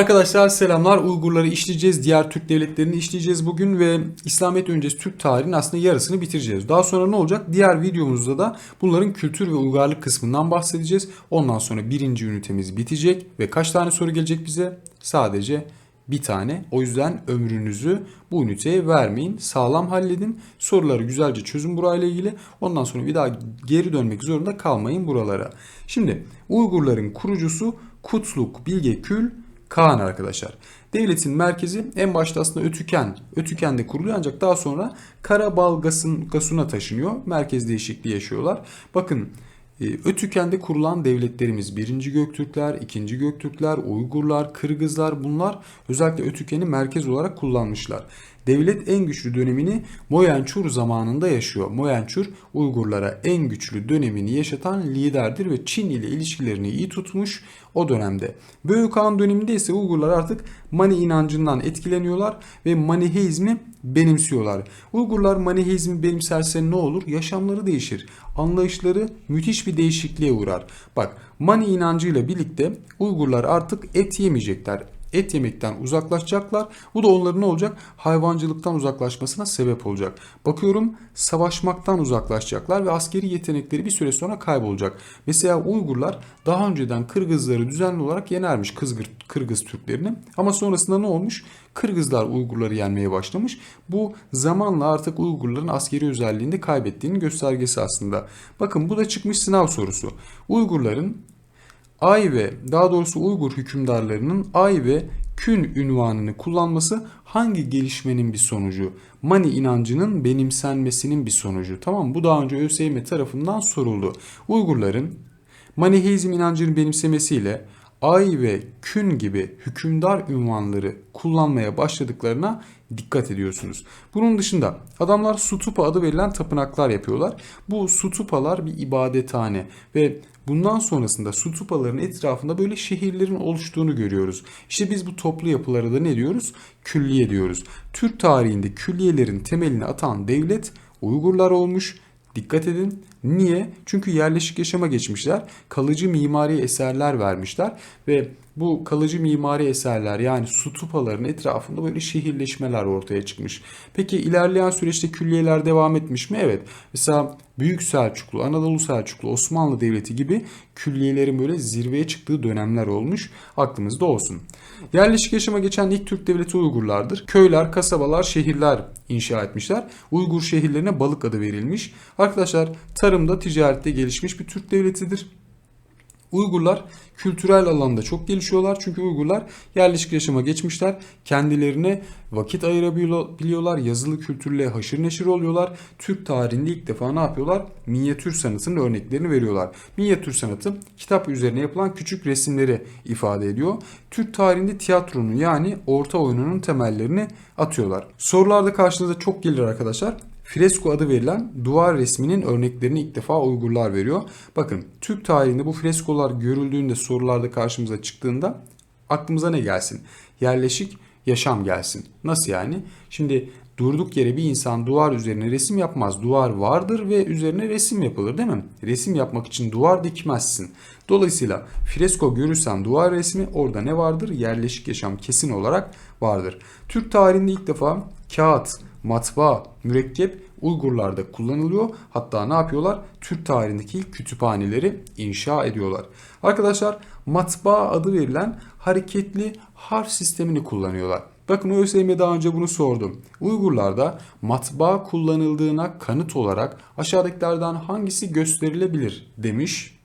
Arkadaşlar selamlar. Uygurları işleyeceğiz. Diğer Türk devletlerini işleyeceğiz bugün ve İslamiyet öncesi Türk tarihinin aslında yarısını bitireceğiz. Daha sonra ne olacak? Diğer videomuzda da bunların kültür ve uygarlık kısmından bahsedeceğiz. Ondan sonra birinci ünitemiz bitecek ve kaç tane soru gelecek bize? Sadece bir tane. O yüzden ömrünüzü bu üniteye vermeyin. Sağlam halledin. Soruları güzelce çözün burayla ilgili. Ondan sonra bir daha geri dönmek zorunda kalmayın buralara. Şimdi Uygurların kurucusu Kutluk Bilge Kül Kaan arkadaşlar. Devletin merkezi en başta aslında Ötüken. Ötüken'de kuruluyor ancak daha sonra Karabalgas'ın Gasuna taşınıyor. Merkez değişikliği yaşıyorlar. Bakın e, Ötüken'de kurulan devletlerimiz 1. Göktürkler, 2. Göktürkler, Uygurlar, Kırgızlar bunlar özellikle Ötüken'i merkez olarak kullanmışlar. Devlet en güçlü dönemini Moyençur zamanında yaşıyor. Moyençur Uygurlara en güçlü dönemini yaşatan liderdir ve Çin ile ilişkilerini iyi tutmuş o dönemde. Böyük Han döneminde ise Uygurlar artık Mani inancından etkileniyorlar ve Maniheizmi benimsiyorlar. Uygurlar Maniheizmi benimserse ne olur? Yaşamları değişir. Anlayışları müthiş bir değişikliğe uğrar. Bak Mani inancıyla birlikte Uygurlar artık et yemeyecekler et yemekten uzaklaşacaklar. Bu da onların ne olacak? Hayvancılıktan uzaklaşmasına sebep olacak. Bakıyorum savaşmaktan uzaklaşacaklar ve askeri yetenekleri bir süre sonra kaybolacak. Mesela Uygurlar daha önceden Kırgızları düzenli olarak yenermiş Kızgır, Kırgız Türklerini. Ama sonrasında ne olmuş? Kırgızlar Uygurları yenmeye başlamış. Bu zamanla artık Uygurların askeri özelliğini kaybettiğinin göstergesi aslında. Bakın bu da çıkmış sınav sorusu. Uygurların Ay ve daha doğrusu Uygur hükümdarlarının Ay ve Kün ünvanını kullanması hangi gelişmenin bir sonucu? Mani inancının benimsenmesinin bir sonucu. Tamam? Bu daha önce ÖSYM tarafından soruldu. Uygurların Maniheizm inancının benimsemesiyle Ay ve Kün gibi hükümdar ünvanları kullanmaya başladıklarına dikkat ediyorsunuz. Bunun dışında adamlar Sutupa adı verilen tapınaklar yapıyorlar. Bu Sutupalar bir ibadethane ve bundan sonrasında Sutupaların etrafında böyle şehirlerin oluştuğunu görüyoruz. İşte biz bu toplu yapılara da ne diyoruz? Külliye diyoruz. Türk tarihinde külliyelerin temelini atan devlet Uygurlar olmuş. Dikkat edin. Niye? Çünkü yerleşik yaşama geçmişler. Kalıcı mimari eserler vermişler ve bu kalıcı mimari eserler yani sutupaların etrafında böyle şehirleşmeler ortaya çıkmış. Peki ilerleyen süreçte külliyeler devam etmiş mi? Evet. Mesela Büyük Selçuklu, Anadolu Selçuklu, Osmanlı Devleti gibi külliyelerin böyle zirveye çıktığı dönemler olmuş. Aklımızda olsun. Yerleşik yaşama geçen ilk Türk devleti Uygurlardır. Köyler, kasabalar, şehirler inşa etmişler. Uygur şehirlerine balık adı verilmiş. Arkadaşlar tarımda, ticarette gelişmiş bir Türk devletidir. Uygurlar kültürel alanda çok gelişiyorlar. Çünkü Uygurlar yerleşik yaşama geçmişler. Kendilerine vakit ayırabiliyorlar. Yazılı kültürle haşır neşir oluyorlar. Türk tarihinde ilk defa ne yapıyorlar? Minyatür sanatının örneklerini veriyorlar. Minyatür sanatı kitap üzerine yapılan küçük resimleri ifade ediyor. Türk tarihinde tiyatronun yani orta oyununun temellerini atıyorlar. Sorularda karşınıza çok gelir arkadaşlar fresko adı verilen duvar resminin örneklerini ilk defa Uygurlar veriyor. Bakın Türk tarihinde bu freskolar görüldüğünde sorularda karşımıza çıktığında aklımıza ne gelsin? Yerleşik yaşam gelsin. Nasıl yani? Şimdi durduk yere bir insan duvar üzerine resim yapmaz. Duvar vardır ve üzerine resim yapılır değil mi? Resim yapmak için duvar dikmezsin. Dolayısıyla fresko görürsen duvar resmi orada ne vardır? Yerleşik yaşam kesin olarak vardır. Türk tarihinde ilk defa kağıt, matbaa, mürekkep Uygurlarda kullanılıyor. Hatta ne yapıyorlar? Türk tarihindeki ilk kütüphaneleri inşa ediyorlar. Arkadaşlar matbaa adı verilen hareketli harf sistemini kullanıyorlar. Bakın ÖSYM daha önce bunu sordum. Uygurlarda matbaa kullanıldığına kanıt olarak aşağıdakilerden hangisi gösterilebilir demiş.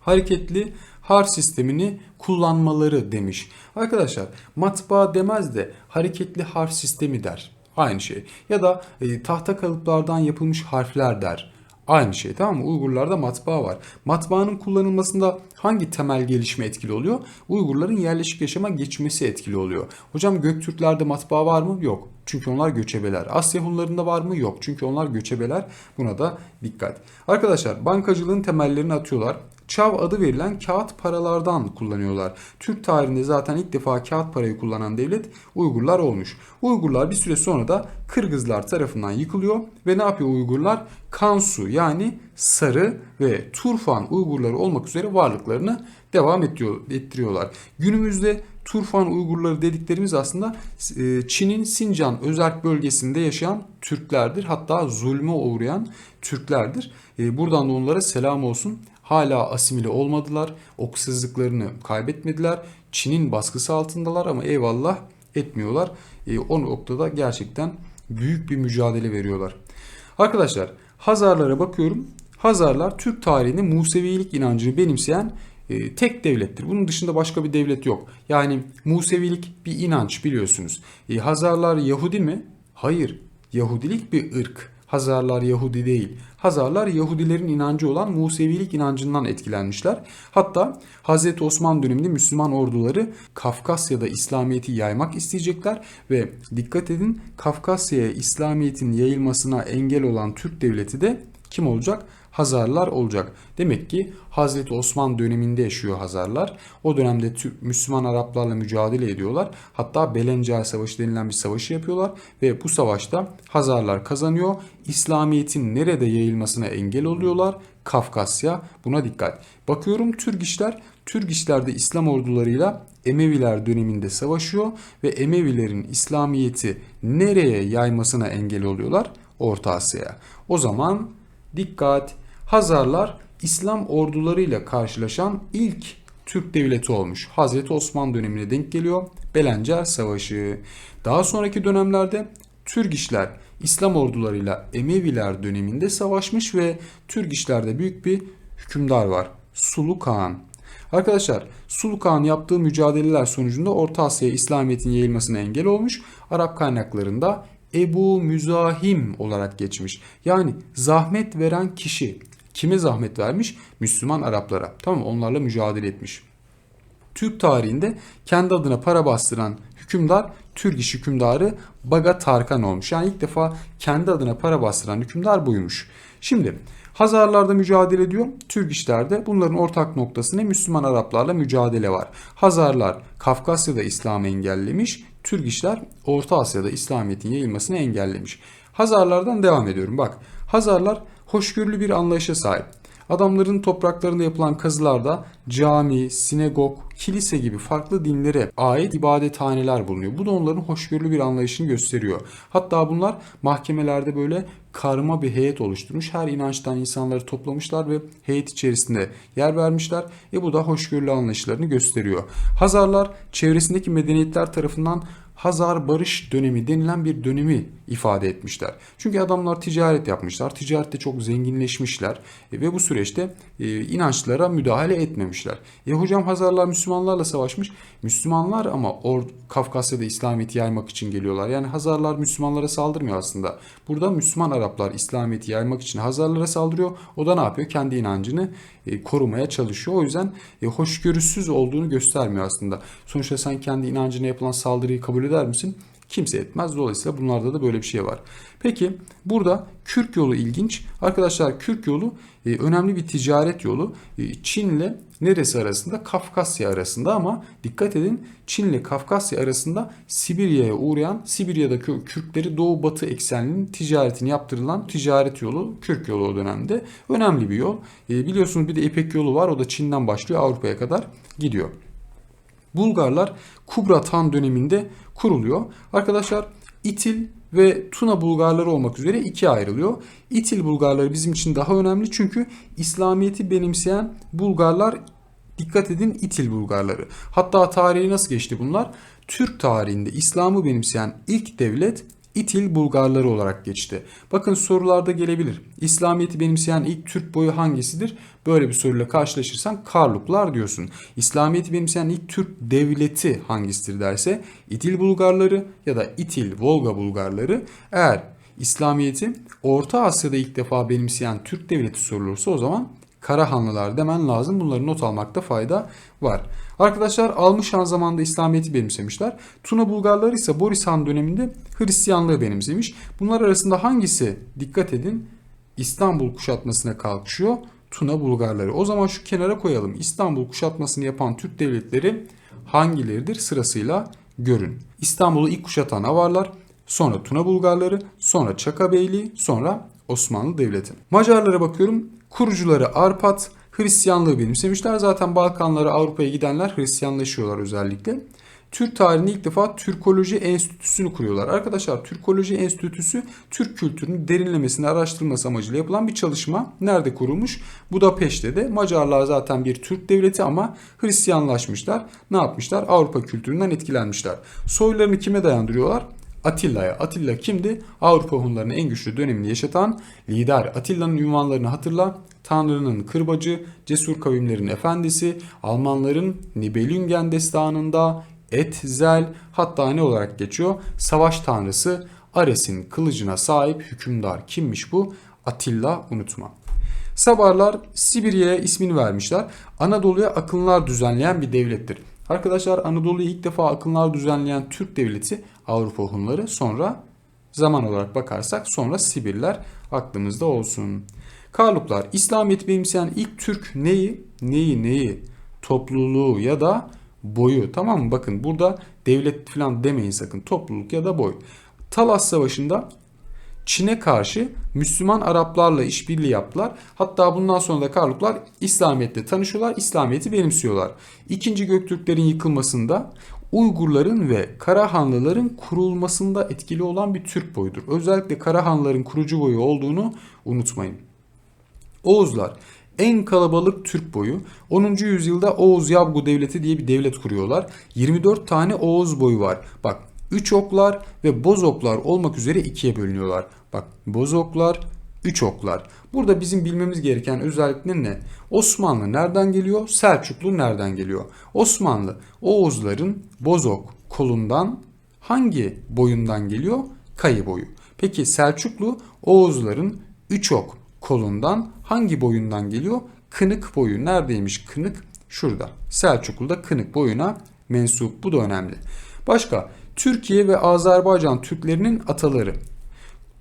Hareketli harf sistemini kullanmaları demiş. Arkadaşlar matbaa demez de hareketli harf sistemi der. Aynı şey. Ya da e, tahta kalıplardan yapılmış harfler der. Aynı şey tamam mı? Uygurlarda matbaa var. Matbaanın kullanılmasında hangi temel gelişme etkili oluyor? Uygurların yerleşik yaşama geçmesi etkili oluyor. Hocam Göktürklerde matbaa var mı? Yok. Çünkü onlar göçebeler. Asya Hunlarında var mı? Yok. Çünkü onlar göçebeler. Buna da dikkat. Arkadaşlar bankacılığın temellerini atıyorlar. Çav adı verilen kağıt paralardan kullanıyorlar. Türk tarihinde zaten ilk defa kağıt parayı kullanan devlet Uygurlar olmuş. Uygurlar bir süre sonra da Kırgızlar tarafından yıkılıyor ve ne yapıyor Uygurlar? Kansu yani Sarı ve Turfan Uygurları olmak üzere varlıklarını devam ediyor, ettiriyorlar. Günümüzde Turfan Uygurları dediklerimiz aslında e, Çin'in Sincan özerk bölgesinde yaşayan Türklerdir. Hatta zulme uğrayan Türklerdir. E, buradan da onlara selam olsun. Hala asimile olmadılar. Oksuzluklarını kaybetmediler. Çin'in baskısı altındalar ama eyvallah etmiyorlar. E, o noktada gerçekten büyük bir mücadele veriyorlar. Arkadaşlar Hazarlara bakıyorum. Hazarlar Türk tarihinde Musevilik inancını benimseyen e, tek devlettir. Bunun dışında başka bir devlet yok. Yani Musevilik bir inanç biliyorsunuz. E, Hazarlar Yahudi mi? Hayır. Yahudilik bir ırk. Hazarlar Yahudi değil. Hazarlar Yahudilerin inancı olan Musevilik inancından etkilenmişler. Hatta Hazreti Osman döneminde Müslüman orduları Kafkasya'da İslamiyet'i yaymak isteyecekler ve dikkat edin Kafkasya'ya İslamiyet'in yayılmasına engel olan Türk devleti de kim olacak? Hazarlar olacak. Demek ki Hazreti Osman döneminde yaşıyor Hazarlar. O dönemde Müslüman Araplarla mücadele ediyorlar. Hatta Belencar Savaşı denilen bir savaşı yapıyorlar ve bu savaşta Hazarlar kazanıyor. İslamiyet'in nerede yayılmasına engel oluyorlar? Kafkasya. Buna dikkat. Bakıyorum Türk işler. Türk işlerde İslam ordularıyla Emeviler döneminde savaşıyor ve Emevilerin İslamiyet'i nereye yaymasına engel oluyorlar? Orta Asya'ya. O zaman dikkat Hazarlar İslam ordularıyla karşılaşan ilk Türk devleti olmuş. Hazreti Osman dönemine denk geliyor. Belencer Savaşı. Daha sonraki dönemlerde Türgişler İslam ordularıyla Emeviler döneminde savaşmış ve Türgişlerde büyük bir hükümdar var. Sulu Kağan. Arkadaşlar Sulu Kağan yaptığı mücadeleler sonucunda Orta Asya'ya İslamiyet'in yayılmasına engel olmuş. Arap kaynaklarında Ebu Müzahim olarak geçmiş. Yani zahmet veren kişi. Kime zahmet vermiş? Müslüman Araplara. Tamam Onlarla mücadele etmiş. Türk tarihinde kendi adına para bastıran hükümdar Türk iş hükümdarı Baga Tarkan olmuş. Yani ilk defa kendi adına para bastıran hükümdar buymuş. Şimdi Hazarlarda mücadele ediyor. Türk işlerde bunların ortak noktası ne? Müslüman Araplarla mücadele var. Hazarlar Kafkasya'da İslam'ı engellemiş. Türk işler Orta Asya'da İslamiyet'in yayılmasını engellemiş. Hazarlardan devam ediyorum. Bak Hazarlar hoşgörülü bir anlayışa sahip. Adamların topraklarında yapılan kazılarda cami, sinagog, kilise gibi farklı dinlere ait ibadethaneler bulunuyor. Bu da onların hoşgörülü bir anlayışını gösteriyor. Hatta bunlar mahkemelerde böyle karma bir heyet oluşturmuş. Her inançtan insanları toplamışlar ve heyet içerisinde yer vermişler. E bu da hoşgörülü anlayışlarını gösteriyor. Hazarlar çevresindeki medeniyetler tarafından Hazar Barış dönemi denilen bir dönemi ifade etmişler. Çünkü adamlar ticaret yapmışlar. Ticarette çok zenginleşmişler e, ve bu süreçte e, inançlara müdahale etmemişler. E hocam Hazarlar Müslümanlarla savaşmış. Müslümanlar ama Or Kafkasya'da İslamiyet'i yaymak için geliyorlar. Yani Hazarlar Müslümanlara saldırmıyor aslında. Burada Müslüman Araplar İslamiyet'i yaymak için Hazarlara saldırıyor. O da ne yapıyor? Kendi inancını e, korumaya çalışıyor. O yüzden hoşgörüsüz olduğunu göstermiyor aslında. Sonuçta sen kendi inancına yapılan saldırıyı kabul eder misin? Kimse etmez. Dolayısıyla bunlarda da böyle bir şey var. Peki burada Kürk yolu ilginç. Arkadaşlar Kürk yolu e, önemli bir ticaret yolu. E, Çin ile neresi arasında? Kafkasya arasında ama dikkat edin Çin ile Kafkasya arasında Sibirya'ya uğrayan Sibirya'da Kürkleri doğu batı ekseninin ticaretini yaptırılan ticaret yolu Kürk yolu o dönemde. Önemli bir yol. E, biliyorsunuz bir de İpek yolu var. O da Çin'den başlıyor Avrupa'ya kadar gidiyor. Bulgarlar Kubrat Han döneminde kuruluyor. Arkadaşlar İtil ve Tuna Bulgarları olmak üzere ikiye ayrılıyor. İtil Bulgarları bizim için daha önemli çünkü İslamiyet'i benimseyen Bulgarlar dikkat edin İtil Bulgarları. Hatta tarihi nasıl geçti bunlar? Türk tarihinde İslam'ı benimseyen ilk devlet İtil Bulgarları olarak geçti. Bakın sorularda gelebilir. İslamiyet'i benimseyen ilk Türk boyu hangisidir? Böyle bir soruyla karşılaşırsan Karluklar diyorsun. İslamiyet'i benimseyen ilk Türk devleti hangisidir derse İtil Bulgarları ya da İtil Volga Bulgarları. Eğer İslamiyet'i Orta Asya'da ilk defa benimseyen Türk devleti sorulursa o zaman Karahanlılar demen lazım. Bunları not almakta fayda var. Arkadaşlar Almış Han zamanında İslamiyet'i benimsemişler. Tuna Bulgarları ise Boris Han döneminde Hristiyanlığı benimsemiş. Bunlar arasında hangisi dikkat edin İstanbul kuşatmasına kalkışıyor? Tuna Bulgarları. O zaman şu kenara koyalım. İstanbul kuşatmasını yapan Türk devletleri hangileridir sırasıyla görün. İstanbul'u ilk kuşatan Avarlar, sonra Tuna Bulgarları, sonra Çaka Beyliği, sonra Osmanlı Devleti. Macarlara bakıyorum. Kurucuları Arpat, Hristiyanlığı benimsemişler. Zaten Balkanlara Avrupa'ya gidenler Hristiyanlaşıyorlar özellikle. Türk tarihinde ilk defa Türkoloji Enstitüsü'nü kuruyorlar. Arkadaşlar Türkoloji Enstitüsü Türk kültürünün derinlemesine araştırılması amacıyla yapılan bir çalışma. Nerede kurulmuş? Budapeşte de. Macarlar zaten bir Türk devleti ama Hristiyanlaşmışlar. Ne yapmışlar? Avrupa kültüründen etkilenmişler. Soylarını kime dayandırıyorlar? Atilla'ya. Atilla kimdi? Avrupa Hunlarının en güçlü dönemini yaşatan lider. Atilla'nın ünvanlarını hatırla. Tanrı'nın kırbacı, cesur kavimlerin efendisi, Almanların Nibelungen destanında Etzel hatta ne olarak geçiyor? Savaş tanrısı Ares'in kılıcına sahip hükümdar. Kimmiş bu? Atilla unutma. Sabarlar Sibirya'ya ismini vermişler. Anadolu'ya akınlar düzenleyen bir devlettir. Arkadaşlar Anadolu'ya ilk defa akınlar düzenleyen Türk devleti Avrupa Hunları sonra zaman olarak bakarsak sonra Sibirler aklımızda olsun. Karluklar İslamiyet'i benimseyen ilk Türk neyi? Neyi neyi? Topluluğu ya da boyu tamam mı? Bakın burada devlet falan demeyin sakın. Topluluk ya da boy. Talas Savaşı'nda Çin'e karşı Müslüman Araplarla işbirliği yaptılar. Hatta bundan sonra da Karluklar İslamiyet'le tanışıyorlar, İslamiyet'i benimsiyorlar. İkinci Göktürklerin yıkılmasında Uygurların ve Karahanlıların kurulmasında etkili olan bir Türk boyudur. Özellikle Karahanlıların kurucu boyu olduğunu unutmayın. Oğuzlar en kalabalık Türk boyu 10. yüzyılda Oğuz Yabgu Devleti diye bir devlet kuruyorlar. 24 tane Oğuz boyu var. Bak 3 oklar ve boz oklar olmak üzere ikiye bölünüyorlar. Bak boz oklar, 3 oklar. Burada bizim bilmemiz gereken özellikler ne? Osmanlı nereden geliyor? Selçuklu nereden geliyor? Osmanlı Oğuzların bozok kolundan hangi boyundan geliyor? Kayı boyu. Peki Selçuklu Oğuzların 3 ok kolundan hangi boyundan geliyor? Kınık boyu. Neredeymiş kınık? Şurada. Selçuklu'da kınık boyuna mensup. Bu da önemli. Başka Türkiye ve Azerbaycan Türklerinin ataları.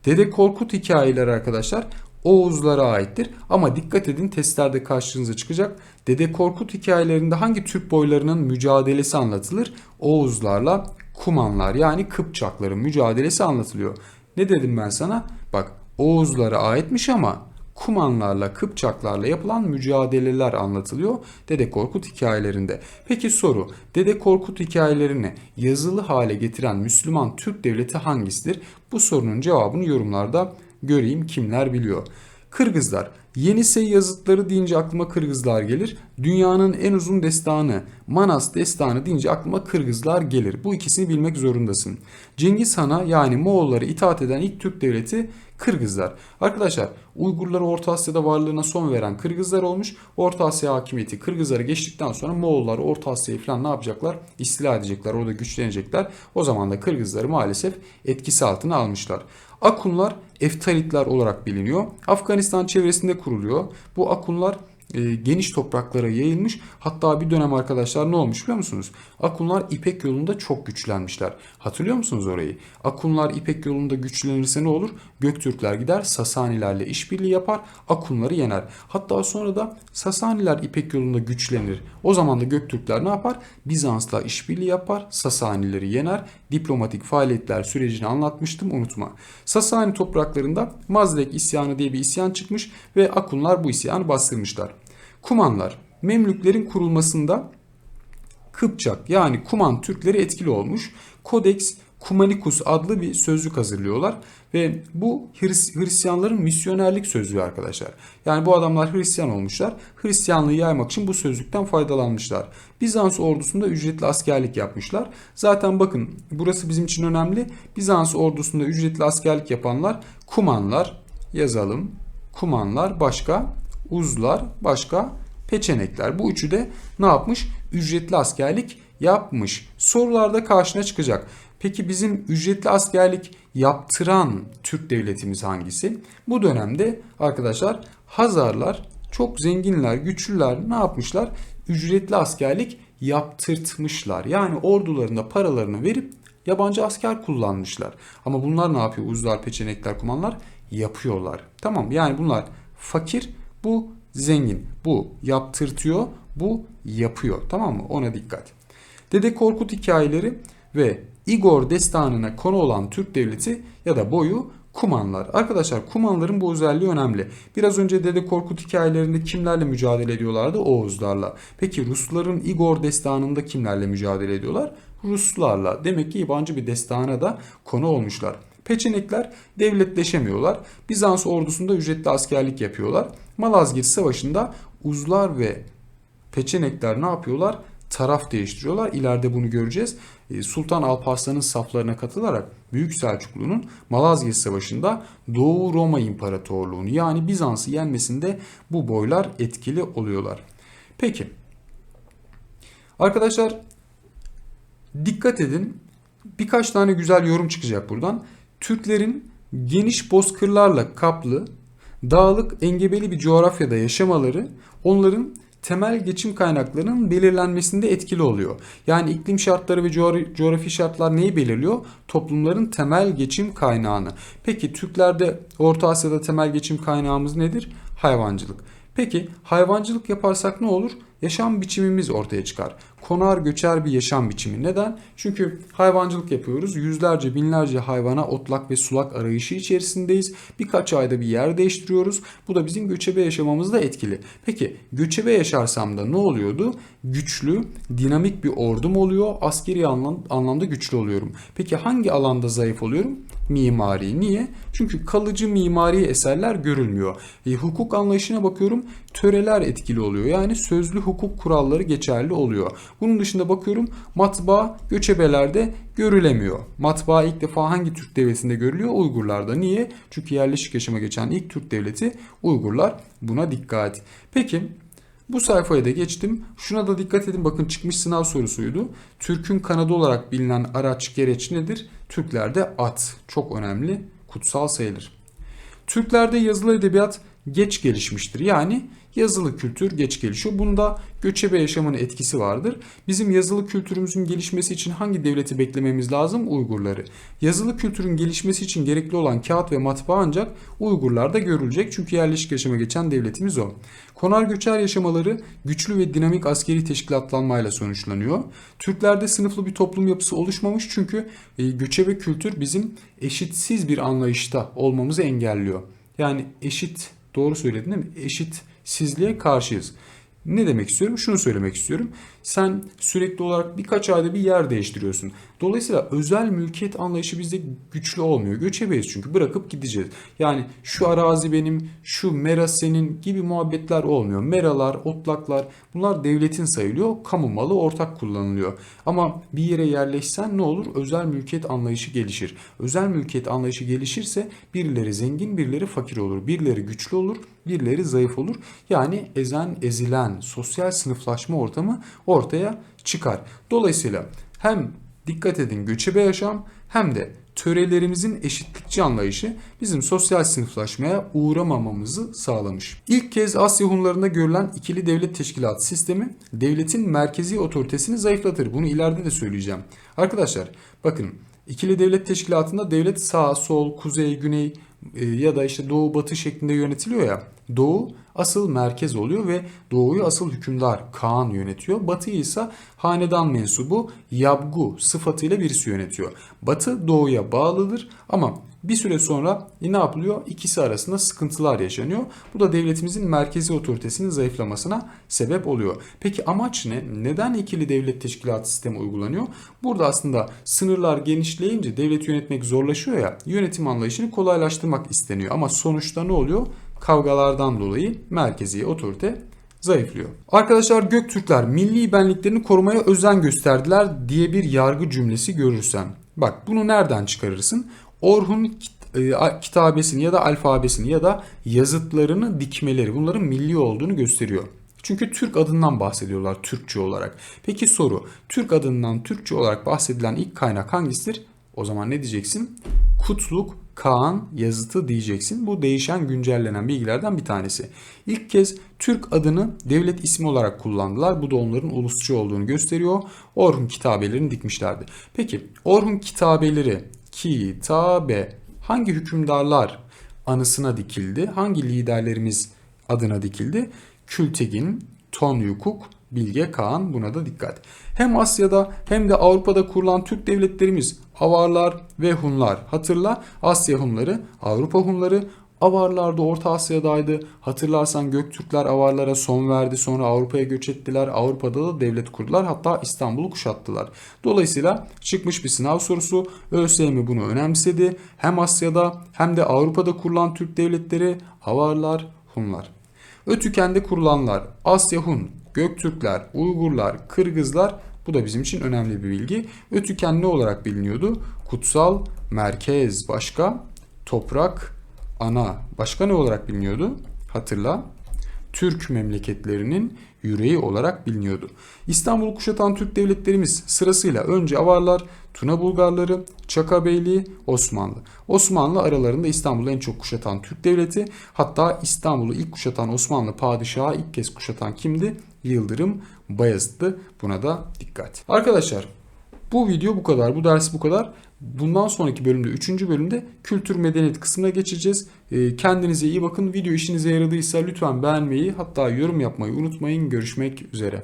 Dede Korkut hikayeleri arkadaşlar Oğuzlara aittir. Ama dikkat edin testlerde karşınıza çıkacak. Dede Korkut hikayelerinde hangi Türk boylarının mücadelesi anlatılır? Oğuzlarla Kumanlar yani Kıpçakların mücadelesi anlatılıyor. Ne dedim ben sana? Bak Oğuzlara aitmiş ama Kumanlarla, Kıpçaklarla yapılan mücadeleler anlatılıyor Dede Korkut hikayelerinde. Peki soru, Dede Korkut hikayelerini yazılı hale getiren Müslüman Türk devleti hangisidir? Bu sorunun cevabını yorumlarda göreyim kimler biliyor. Kırgızlar. Yenisey yazıtları deyince aklıma Kırgızlar gelir. Dünyanın en uzun destanı Manas destanı deyince aklıma Kırgızlar gelir. Bu ikisini bilmek zorundasın. Cengiz Han'a yani Moğollara itaat eden ilk Türk devleti Kırgızlar. Arkadaşlar Uygurları Orta Asya'da varlığına son veren Kırgızlar olmuş. Orta Asya hakimiyeti Kırgızları geçtikten sonra Moğollar Orta Asya'yı falan ne yapacaklar? İstila edecekler. Orada güçlenecekler. O zaman da Kırgızları maalesef etkisi altına almışlar. Akunlar Eftalitler olarak biliniyor. Afganistan çevresinde kuruluyor. Bu Akunlar e, geniş topraklara yayılmış. Hatta bir dönem arkadaşlar ne olmuş biliyor musunuz? Akunlar İpek yolunda çok güçlenmişler. Hatırlıyor musunuz orayı? Akunlar İpek yolunda güçlenirse ne olur? Göktürkler gider Sasanilerle işbirliği yapar. Akunları yener. Hatta sonra da Sasaniler İpek yolunda güçlenir. O zaman da Göktürkler ne yapar? Bizans'la işbirliği yapar. Sasanileri yener. Diplomatik faaliyetler sürecini anlatmıştım unutma. Sasani topraklarında Mazdek isyanı diye bir isyan çıkmış ve Akunlar bu isyanı bastırmışlar. Kumanlar Memlüklerin kurulmasında Kıpçak yani Kuman Türkleri etkili olmuş. Codex Cumanicus adlı bir sözlük hazırlıyorlar ve bu Hristiyanların misyonerlik sözlüğü arkadaşlar. Yani bu adamlar Hristiyan olmuşlar. Hristiyanlığı yaymak için bu sözlükten faydalanmışlar. Bizans ordusunda ücretli askerlik yapmışlar. Zaten bakın burası bizim için önemli. Bizans ordusunda ücretli askerlik yapanlar Kumanlar yazalım. Kumanlar başka uzlar, başka peçenekler. Bu üçü de ne yapmış? Ücretli askerlik yapmış. Sorularda karşına çıkacak. Peki bizim ücretli askerlik yaptıran Türk devletimiz hangisi? Bu dönemde arkadaşlar Hazarlar çok zenginler, güçlüler ne yapmışlar? Ücretli askerlik yaptırtmışlar. Yani ordularında paralarını verip yabancı asker kullanmışlar. Ama bunlar ne yapıyor? Uzlar, peçenekler, kumanlar yapıyorlar. Tamam yani bunlar fakir bu zengin. Bu yaptırtıyor, bu yapıyor. Tamam mı? Ona dikkat. Dede Korkut hikayeleri ve Igor destanına konu olan Türk devleti ya da boyu Kumanlar. Arkadaşlar Kumanların bu özelliği önemli. Biraz önce Dede Korkut hikayelerinde kimlerle mücadele ediyorlardı? Oğuzlarla. Peki Rusların Igor destanında kimlerle mücadele ediyorlar? Ruslarla. Demek ki yabancı bir destana da konu olmuşlar. Peçenekler devletleşemiyorlar. Bizans ordusunda ücretli askerlik yapıyorlar. Malazgirt Savaşı'nda Uzlar ve Peçenekler ne yapıyorlar? Taraf değiştiriyorlar. İleride bunu göreceğiz. E, Sultan Alparslan'ın saflarına katılarak Büyük Selçuklu'nun Malazgirt Savaşı'nda Doğu Roma İmparatorluğu'nu yani Bizans'ı yenmesinde bu boylar etkili oluyorlar. Peki. Arkadaşlar dikkat edin. Birkaç tane güzel yorum çıkacak buradan. Türklerin geniş bozkırlarla kaplı, dağlık, engebeli bir coğrafyada yaşamaları onların temel geçim kaynaklarının belirlenmesinde etkili oluyor. Yani iklim şartları ve coğrafi şartlar neyi belirliyor? Toplumların temel geçim kaynağını. Peki Türklerde Orta Asya'da temel geçim kaynağımız nedir? Hayvancılık. Peki hayvancılık yaparsak ne olur? Yaşam biçimimiz ortaya çıkar. Konar göçer bir yaşam biçimi. Neden? Çünkü hayvancılık yapıyoruz. Yüzlerce binlerce hayvana otlak ve sulak arayışı içerisindeyiz. Birkaç ayda bir yer değiştiriyoruz. Bu da bizim göçebe yaşamamızda etkili. Peki göçebe yaşarsam da ne oluyordu? Güçlü, dinamik bir ordum oluyor. Askeri anlamda güçlü oluyorum. Peki hangi alanda zayıf oluyorum? Mimari. Niye? Çünkü kalıcı mimari eserler görülmüyor. E, hukuk anlayışına bakıyorum. Töreler etkili oluyor. Yani sözlü hukuk kuralları geçerli oluyor. Bunun dışında bakıyorum matbaa göçebelerde görülemiyor. Matbaa ilk defa hangi Türk devletinde görülüyor? Uygurlarda. Niye? Çünkü yerleşik yaşama geçen ilk Türk devleti Uygurlar. Buna dikkat. Peki bu sayfaya da geçtim. Şuna da dikkat edin bakın çıkmış sınav sorusuydu. Türk'ün kanadı olarak bilinen araç gereç nedir? Türklerde at. Çok önemli. Kutsal sayılır. Türklerde yazılı edebiyat geç gelişmiştir. Yani yazılı kültür geç gelişiyor. Bunda göçebe yaşamın etkisi vardır. Bizim yazılı kültürümüzün gelişmesi için hangi devleti beklememiz lazım? Uygurları. Yazılı kültürün gelişmesi için gerekli olan kağıt ve matbaa ancak Uygurlarda görülecek. Çünkü yerleşik yaşama geçen devletimiz o. Konar göçer yaşamaları güçlü ve dinamik askeri teşkilatlanmayla sonuçlanıyor. Türklerde sınıflı bir toplum yapısı oluşmamış çünkü e, göçebe kültür bizim eşitsiz bir anlayışta olmamızı engelliyor. Yani eşit doğru söyledin değil mi? Eşit sizliğe karşıyız. Ne demek istiyorum? Şunu söylemek istiyorum. Sen sürekli olarak birkaç ayda bir yer değiştiriyorsun. Dolayısıyla özel mülkiyet anlayışı bizde güçlü olmuyor. Göçebeyiz çünkü bırakıp gideceğiz. Yani şu arazi benim, şu mera senin gibi muhabbetler olmuyor. Meralar, otlaklar bunlar devletin sayılıyor. Kamu malı ortak kullanılıyor. Ama bir yere yerleşsen ne olur? Özel mülkiyet anlayışı gelişir. Özel mülkiyet anlayışı gelişirse birileri zengin, birileri fakir olur. Birileri güçlü olur, birileri zayıf olur. Yani ezen, ezilen, sosyal sınıflaşma ortamı ortaya çıkar. Dolayısıyla hem dikkat edin göçebe yaşam hem de törelerimizin eşitlikçi anlayışı bizim sosyal sınıflaşmaya uğramamamızı sağlamış. İlk kez Asya Hunlarında görülen ikili devlet teşkilatı sistemi devletin merkezi otoritesini zayıflatır. Bunu ileride de söyleyeceğim. Arkadaşlar bakın ikili devlet teşkilatında devlet sağ, sol, kuzey, güney ya da işte doğu batı şeklinde yönetiliyor ya. Doğu asıl merkez oluyor ve doğuyu asıl hükümdar Kaan yönetiyor. Batıyı ise hanedan mensubu Yabgu sıfatıyla birisi yönetiyor. Batı doğuya bağlıdır ama bir süre sonra ne yapılıyor? İkisi arasında sıkıntılar yaşanıyor. Bu da devletimizin merkezi otoritesinin zayıflamasına sebep oluyor. Peki amaç ne? Neden ikili devlet teşkilatı sistemi uygulanıyor? Burada aslında sınırlar genişleyince devlet yönetmek zorlaşıyor ya yönetim anlayışını kolaylaştırmak isteniyor. Ama sonuçta ne oluyor? Kavgalardan dolayı merkezi otorite zayıflıyor. Arkadaşlar Göktürkler milli benliklerini korumaya özen gösterdiler diye bir yargı cümlesi görürsen. Bak bunu nereden çıkarırsın? Orhun e, kitabesini ya da alfabesini ya da yazıtlarını dikmeleri bunların milli olduğunu gösteriyor. Çünkü Türk adından bahsediyorlar Türkçe olarak. Peki soru Türk adından Türkçe olarak bahsedilen ilk kaynak hangisidir? O zaman ne diyeceksin? Kutluk Kaan yazıtı diyeceksin. Bu değişen güncellenen bilgilerden bir tanesi. İlk kez Türk adını devlet ismi olarak kullandılar. Bu da onların ulusçu olduğunu gösteriyor. Orhun kitabelerini dikmişlerdi. Peki Orhun kitabeleri kitabe hangi hükümdarlar anısına dikildi? Hangi liderlerimiz adına dikildi. Kültegin, Tonyukuk, Bilge Kağan buna da dikkat. Hem Asya'da hem de Avrupa'da kurulan Türk devletlerimiz Avarlar ve Hunlar. Hatırla Asya Hunları, Avrupa Hunları, Avarlar da Orta Asya'daydı. Hatırlarsan Göktürkler Avarlara son verdi. Sonra Avrupa'ya göç ettiler. Avrupa'da da devlet kurdular. Hatta İstanbul'u kuşattılar. Dolayısıyla çıkmış bir sınav sorusu. ÖSYM bunu önemsedi. Hem Asya'da hem de Avrupa'da kurulan Türk devletleri Avarlar, Hunlar. Ötüken'de kurulanlar Asya Hun, Göktürkler, Uygurlar, Kırgızlar bu da bizim için önemli bir bilgi. Ötüken ne olarak biliniyordu? Kutsal, merkez başka, toprak, ana başka ne olarak biliniyordu? Hatırla. Türk memleketlerinin yüreği olarak biliniyordu. İstanbul'u kuşatan Türk devletlerimiz sırasıyla önce Avarlar, Tuna Bulgarları, Çaka Beyliği, Osmanlı. Osmanlı aralarında İstanbul'u en çok kuşatan Türk devleti. Hatta İstanbul'u ilk kuşatan Osmanlı padişahı ilk kez kuşatan kimdi? Yıldırım Bayezid'di. Buna da dikkat. Arkadaşlar bu video bu kadar. Bu ders bu kadar. Bundan sonraki bölümde 3. bölümde kültür medeniyet kısmına geçeceğiz. Ee, Kendinize iyi bakın. Video işinize yaradıysa lütfen beğenmeyi hatta yorum yapmayı unutmayın. Görüşmek üzere.